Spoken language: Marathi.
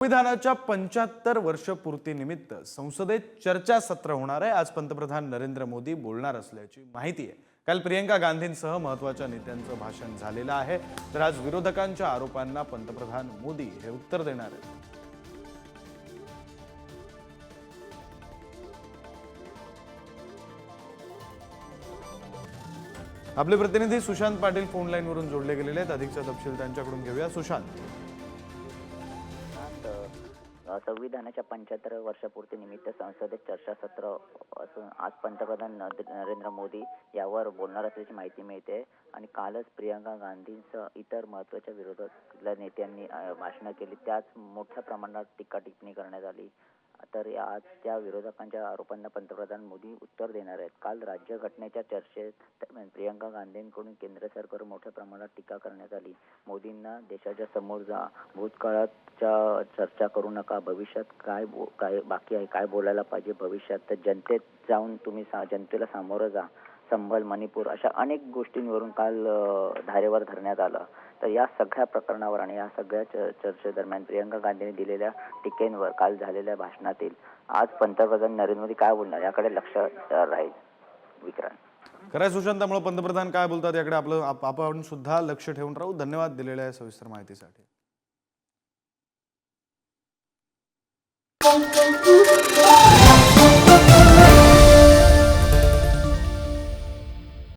संविधानाच्या पंच्याहत्तर वर्षपूर्तीनिमित्त संसदेत चर्चासत्र होणार आहे. आज पंतप्रधान नरेंद्र मोदी बोलणार असल्याची माहिती आहे. काल प्रियंका गांधींसह महत्त्वाच्या नेत्यांचं भाषण झालेलं आहे. तर आज विरोधकांच्या आरोपांना पंतप्रधान मोदी हे उत्तर देणार आहेत. आपले प्रतिनिधी सुशांत पाटील फोन लाईनवरून जोडले गेलेले आहेत. अधिकचा तपशील त्यांच्याकडून घेऊया. सुशांत. संविधानाच्या पंच्याहत्तर वर्षपूर्तीनिमित्त संसदेत चर्चासत्र असून आज पंतप्रधान नरेंद्र मोदी यावर बोलणार असल्याची माहिती मिळते आणि कालच प्रियंका गांधींसह इतर महत्त्वाच्या विरोधक नेत्यांनी भाषणं केली. त्याच मोठ्या प्रमाणात टीका टिप्पणी करण्यात आली. तर या आज त्या विरोधकांच्या आरोपांना पंतप्रधान मोदी उत्तर देणार आहेत. काल राज्यघटनेच्या चर्चेत प्रियंका गांधींकडून केंद्र सरकार मोठ्या प्रमाणात टीका करण्यात आली. मोदींना देशाच्या समोर जा भूतकाळाच्या चर्चा करू नका. भविष्यात काय बो काय बाकी आहे काय बोलायला पाहिजे? भविष्यात तर जनतेत जाऊन तुम्ही सा जनतेला सामोरं जा. संभल मणिपूर अशा अनेक गोष्टींवरून काल धारेवर धरण्यात आलं. तर या सगळ्या प्रकरणावर आणि या सगळ्या च- चर्चेदरम्यान प्रियंका गांधींनी दिलेल्या टीकेंवर काल झालेल्या भाषणातील आज पंतप्रधान नरेंद्र मोदी काय बोलणार याकडे लक्ष राहील. विक्रांत. खरंय सुशांत त्यामुळे पंतप्रधान काय बोलतात याकडे आपलं आप- आपण सुद्धा लक्ष ठेवून राहू. धन्यवाद दिलेल्या सविस्तर माहितीसाठी.